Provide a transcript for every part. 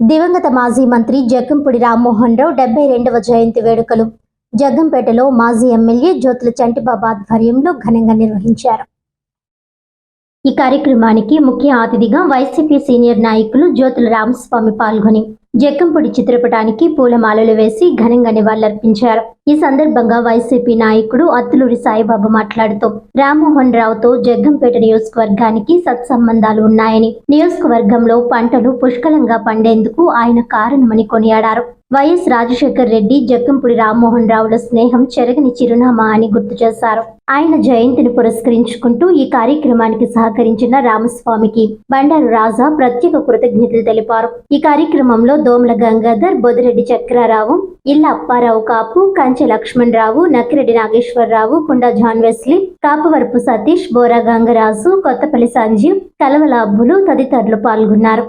దివంగత మాజీ మంత్రి జగ్గంపూడి రామ్మోహన్ రావు డెబ్బై రెండవ జయంతి వేడుకలు. జగ్గంపేటలో మాజీ ఎమ్మెల్యే జ్యోతుల చంటిబాబు ఆధ్వర్యంలో ఘనంగా నిర్వహించారు. ఈ కార్యక్రమానికి ముఖ్య అతిథిగా వైసీపీ సీనియర్ నాయకులు జ్యోతుల రామస్వామి పాల్గొని జగ్గంపూడి చిత్రపటానికి పూలమాలలు వేసి ఘనంగా నివాళులర్పించారు. ఈ సందర్భంగా వైసీపీ నాయకుడు అత్తులూరి సాయిబాబా మాట్లాడుతూ రామ్మోహన్ రావుతో జగ్గంపేట నియోజకవర్గానికి సత్సంబంధాలు ఉన్నాయని. నియోజకవర్గంలో పంటలు పుష్కలంగా పండేందుకు ఆయన కారణమని కొనియాడారు. వైఎస్ రాజశేఖర్ రెడ్డి జగ్గంపూడి రామ్మోహన్ రావుల స్నేహం చెరగని చిరునామా అని గుర్తు చేశారు. ఆయన జయంతిని పురస్కరించుకుంటూ ఈ కార్యక్రమానికి సహకరించిన రామస్వామికి బండారు రాజా ప్రత్యేక కృతజ్ఞతలు తెలిపారు. ఈ కార్యక్రమంలో దోమల గంగాధర్ బొదిరెడ్డి చక్రారావు ఇళ్ళ అప్పారావు కాపు కంచె లక్ష్మణ్ రావు నక్కిరెడ్డి నాగేశ్వరరావు కుండా జాన్ వెస్లీ కాపవరపు సతీష్ బోరా గంగరాజు కొత్తపల్లి సంజీవ్ కలవల అబ్బులు తదితరులు పాల్గొన్నారు.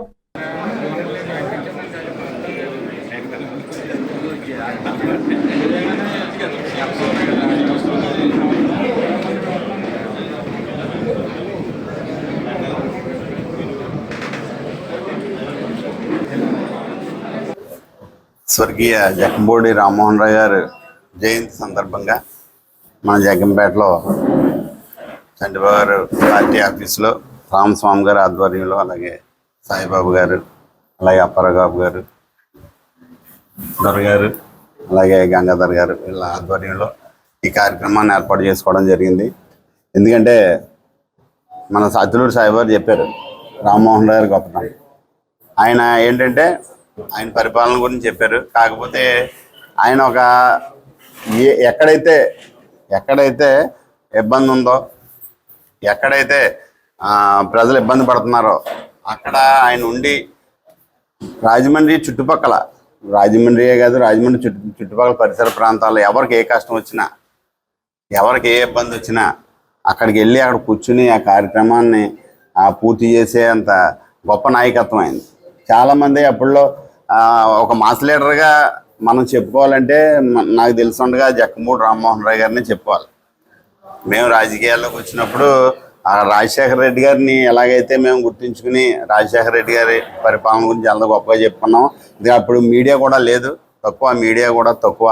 స్వర్గీయ జగంబోడి రామ్మోహన్ రావు గారు జయంతి సందర్భంగా మన జగంపేటలో చంద్రబాబు గారు పార్టీ ఆఫీసులో రామస్వామి గారు ఆధ్వర్యంలో అలాగే సాయిబాబు గారు అలాగే అప్పారావు గారు దొర గారు అలాగే గంగాధర్ గారు వీళ్ళ ఆధ్వర్యంలో ఈ కార్యక్రమాన్ని ఏర్పాటు చేసుకోవడం జరిగింది. ఎందుకంటే మన సత్యలూరు సాయిబాబు చెప్పారు రామ్మోహన్ రావు గారి గొప్పతనం. ఆయన ఏంటంటే ఆయన పరిపాలన గురించి చెప్పారు. కాకపోతే ఆయన ఒక ఏ ఎక్కడైతే ఎక్కడైతే ఇబ్బంది ఉందో ఎక్కడైతే ప్రజలు ఇబ్బంది పడుతున్నారో అక్కడ ఆయన ఉండి రాజమండ్రి చుట్టుపక్కల రాజమండ్రియే కాదు రాజమండ్రి చుట్టు చుట్టుపక్కల పరిసర ప్రాంతాల్లో ఎవరికి ఏ కష్టం వచ్చినా ఎవరికి ఏ ఇబ్బంది వచ్చినా అక్కడికి వెళ్ళి అక్కడ కూర్చుని ఆ కార్యక్రమాన్ని పూర్తి చేసే అంత గొప్ప నాయకత్వం అయింది చాలామంది అప్పుడులో ఒక మాస్ లీడర్గా మనం చెప్పుకోవాలంటే నాకు తెలుసుండగా జక్కమూడి రామ్మోహన్ రాయ్ గారిని చెప్పుకోవాలి. మేము రాజకీయాల్లోకి వచ్చినప్పుడు ఆ రాజశేఖర రెడ్డి గారిని ఎలాగైతే మేము గుర్తించుకుని రాజశేఖర రెడ్డి గారి పరిపాలన గురించి చాలా గొప్పగా చెప్పుకున్నాం ఇది అప్పుడు మీడియా కూడా లేదు తక్కువ మీడియా కూడా తక్కువ.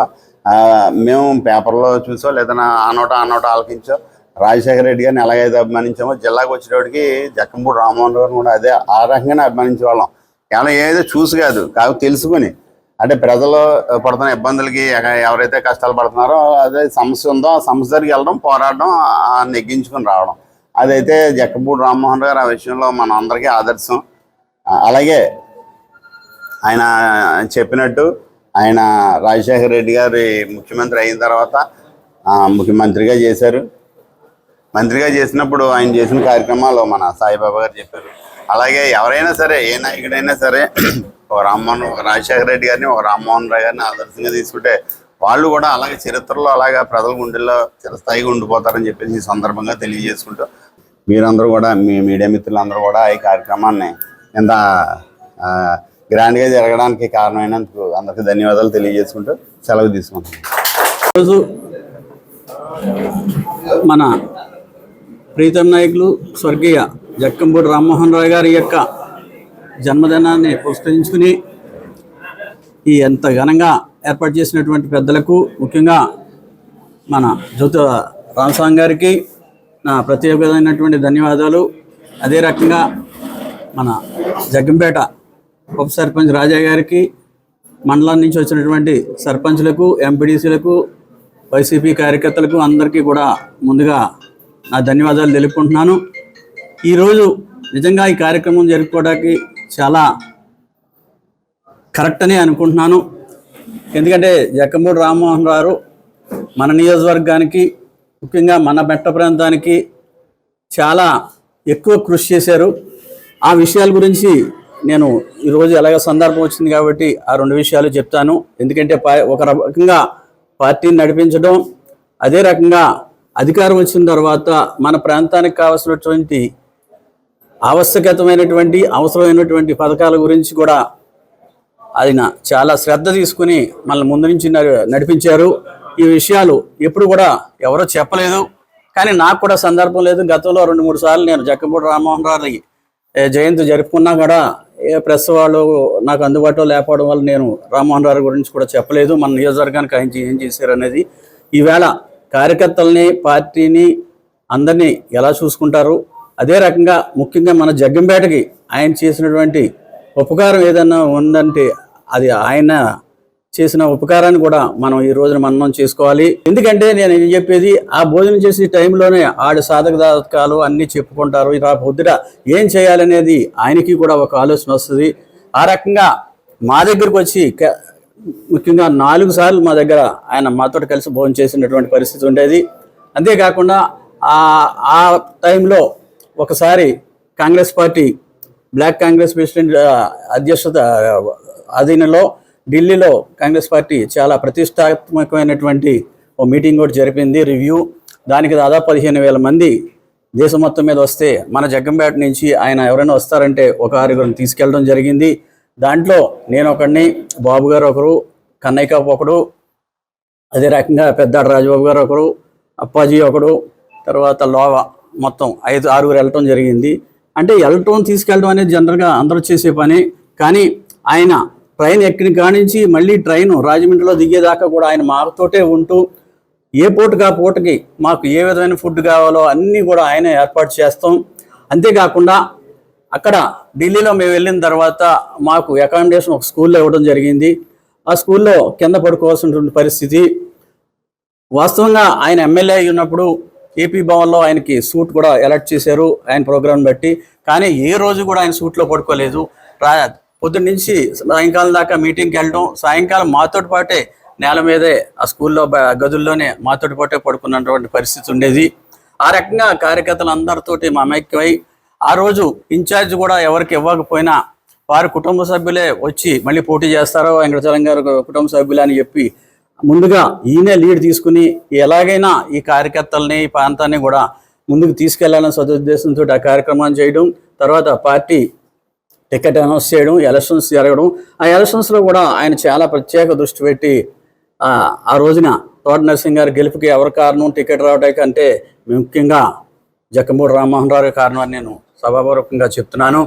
మేము పేపర్లో చూసో లేదా ఆనోట ఆనోట ఆలకించో రాజశేఖర రెడ్డి గారిని ఎలాగైతే అభిమానించామో జిల్లాకు వచ్చేటప్పటికి జక్కంపూడి రామ్మోహన్ గారిని కూడా అదే ఆ రకంగానే అభిమానించే వాళ్ళం. కేవలం ఏదో చూసి కాదు కాకపోతే తెలుసుకుని. అంటే ప్రజలు పడుతున్న ఇబ్బందులకి ఎవరైతే కష్టాలు పడుతున్నారో అదే సమస్య ఉందో ఆ సమస్య దగ్గరికి వెళ్ళడం పోరాడడం నెగ్గించుకుని రావడం. అదైతే జక్కపూడి రామ్మోహన్ గారు ఆ విషయంలో మన అందరికీ ఆదర్శం. అలాగే ఆయన చెప్పినట్టు ఆయన రాజశేఖర రెడ్డి గారి ముఖ్యమంత్రి అయిన తర్వాత ముఖ్యమంత్రిగా చేశారు. మంత్రిగా చేసినప్పుడు ఆయన చేసిన కార్యక్రమాలు మన సాయిబాబా గారు చెప్పారు. అలాగే ఎవరైనా సరే ఏ నాయకుడైనా సరే ఒక రామ్మోహన్ ఒక రాజశేఖర రెడ్డి గారిని ఒక రామ్మోహన్ రావు గారిని ఆదర్శంగా తీసుకుంటే వాళ్ళు కూడా అలాగే చరిత్రలో అలాగా ప్రజల గుండెల్లో చిరస్థాయిగా ఉండిపోతారని చెప్పేసి ఈ సందర్భంగా తెలియజేసుకుంటూ మీరందరూ కూడా మీ మీడియా మిత్రులందరూ కూడా ఈ కార్యక్రమాన్ని ఇంత గ్రాండ్గా జరగడానికి కారణమైనందుకు అందరికీ ధన్యవాదాలు తెలియజేసుకుంటూ సెలవు తీసుకుంటాం ఈరోజు మన ప్రీతం నాయకులు స్వర్గీయ జక్కంపూడి రామ్మోహన్ రావు గారి యొక్క జన్మదినాన్ని పురస్కరించుకుని ఈ ఎంత ఘనంగా ఏర్పాటు చేసినటువంటి పెద్దలకు ముఖ్యంగా మన జ్యోతి రామస్వామి గారికి నా ప్రత్యేకమైనటువంటి ధన్యవాదాలు. అదే రకంగా మన జగ్గంపేట ఉప సర్పంచ్ రాజా గారికి మండలం నుంచి వచ్చినటువంటి సర్పంచ్లకు ఎంపీడీసీలకు వైసీపీ కార్యకర్తలకు అందరికీ కూడా ముందుగా నా ధన్యవాదాలు తెలుపుకుంటున్నాను. ఈరోజు నిజంగా ఈ కార్యక్రమం జరుపుకోవడానికి చాలా కరెక్ట్ అని అనుకుంటున్నాను. ఎందుకంటే జక్కంపూడి రామ్మోహన్ గారు మన నియోజకవర్గానికి ముఖ్యంగా మన మెట్ట ప్రాంతానికి చాలా ఎక్కువ కృషి చేశారు. ఆ విషయాల గురించి నేను ఈరోజు ఎలాగ సందర్భం వచ్చింది కాబట్టి ఆ రెండు విషయాలు చెప్తాను. ఎందుకంటే ఒక రకంగా పార్టీని నడిపించడం అదే రకంగా అధికారం వచ్చిన తర్వాత మన ప్రాంతానికి కావాల్సినటువంటి ఆవశ్యకతమైనటువంటి అవసరమైనటువంటి పథకాల గురించి కూడా ఆయన చాలా శ్రద్ధ తీసుకుని మనల్ని ముందు నుంచి నడిపించారు. ఈ విషయాలు ఎప్పుడు కూడా ఎవరో చెప్పలేదు. కానీ నాకు కూడా సందర్భం లేదు. గతంలో రెండు మూడు సార్లు నేను జక్కపూడి రామ్మోహన్ రావు జయంతి జరుపుకున్నా కూడా ఏ ప్రెస్ వాళ్ళు నాకు అందుబాటులో లేకపోవడం వల్ల నేను రామ్మోహన్ రావు గురించి కూడా చెప్పలేదు. మన నియోజకవర్గానికి ఆయన ఏం చేశారు అనేది. ఈవేళ కార్యకర్తల్ని పార్టీని అందరినీ ఎలా చూసుకుంటారు? అదే రకంగా ముఖ్యంగా మన జగ్గంపేటకి ఆయన చేసినటువంటి ఉపకారం ఏదన్నా ఉందంటే అది ఆయన చేసిన ఉపకారాన్ని కూడా మనం ఈ రోజున మననం చేసుకోవాలి. ఎందుకంటే నేను ఏం చెప్పేది? ఆ భోజనం చేసే టైంలోనే ఆడు సాధక దాతకాలు అన్నీ చెప్పుకుంటారు. రా పొద్దుట ఏం చేయాలనేది ఆయనకి కూడా ఒక ఆలోచన వస్తుంది. ఆ రకంగా మా దగ్గరకు వచ్చి ముఖ్యంగా నాలుగు సార్లు మా దగ్గర ఆయన మాతో కలిసి భోజనం చేసినటువంటి పరిస్థితి ఉండేది. అంతేకాకుండా ఆ టైంలో ఒకసారి Congress party block Congress president అధ్యక్షత ఆధీనంలో అధీనంలో ఢిల్లీలో కాంగ్రెస్ పార్టీ చాలా ప్రతిష్టాత్మకమైనటువంటి ఓ మీటింగ్ కూడా జరిపింది రివ్యూ. దానికి దాదాపు పదిహేను వేల మంది దేశం మొత్తం మీద వస్తే మన జగ్గంపేట నుంచి ఆయన ఎవరైనా వస్తారంటే ఒక ఆరుగురిని తీసుకెళ్ళడం జరిగింది. దాంట్లో నేను ఒకడిని బాబు గారు ఒకరు కన్నయ్య ఒకడు అదే రకంగా పెద్దాడు రాజబాబు గారు ఒకరు అప్పాజీ ఒకడు తర్వాత లోవ మొత్తం ఐదు ఆరుగురు వెళ్ళటం జరిగింది. అంటే వెళ్ళటం తీసుకెళ్ళడం అనేది జనరల్గా అందరూ చేసే పని. కానీ ఆయన ట్రైన్ ఎక్కిన కానించి మళ్ళీ ట్రైన్ రాజమండ్రిలో దిగేదాకా కూడా ఆయన మాతోటే ఉంటూ ఏ పూటకి ఆ పూటకి మాకు ఏ విధమైన ఫుడ్ కావాలో అన్నీ కూడా ఆయన ఏర్పాటు చేస్తాం. అంతేకాకుండా అక్కడ ఢిల్లీలో మేము వెళ్ళిన తర్వాత మాకు అకామిడేషన్ ఒక స్కూల్లో ఇవ్వడం జరిగింది. ఆ స్కూల్లో కింద పడుకోవాల్సినటువంటి పరిస్థితి. వాస్తవంగా ఆయన ఎమ్మెల్యే ఉన్నప్పుడు ఏపీ భవన్లో ఆయనకి సూట్ కూడా ఎలర్ట్ చేశారు ఆయన ప్రోగ్రాం బట్టి. కానీ ఏ రోజు కూడా ఆయన సూట్లో పడుకోలేదు. రా పొద్దున్న నుంచి సాయంకాలం దాకా మీటింగ్కి వెళ్ళడం సాయంకాలం మాతోటి పాటే నేల మీదే ఆ స్కూల్లో గదుల్లోనే మాతో పాటే పడుకున్నటువంటి పరిస్థితి ఉండేది. ఆ రకంగా కార్యకర్తలు అందరితోటి మమైక్యమై ఆ రోజు ఇన్ఛార్జ్ కూడా ఎవరికి ఇవ్వకపోయినా వారి కుటుంబ సభ్యులే వచ్చి మళ్ళీ పోటీ చేస్తారో వెంకటచలం గారు కుటుంబ సభ్యులు అని చెప్పి ముందుగా ఈయనే లీడ్ తీసుకుని ఎలాగైనా ఈ కార్యకర్తల్ని ఈ ప్రాంతాన్ని కూడా ముందుకు తీసుకెళ్ళాలని సదుద్దేశంతో ఆ కార్యక్రమాన్ని చేయడం తర్వాత పార్టీ టికెట్ అనౌన్స్ చేయడం ఎలక్షన్స్ జరగడం ఆ ఎలక్షన్స్లో కూడా ఆయన చాలా ప్రత్యేక దృష్టి పెట్టి ఆ రోజున తోట నరసింగ్ గారి గెలుపుకి ఎవరి కారణం టికెట్ రావడానికి అంటే ముఖ్యంగా జక్కమూడి రామ్మోహన్ రావు కారణం అని నేను సభాపూర్వకంగా చెప్తున్నాను.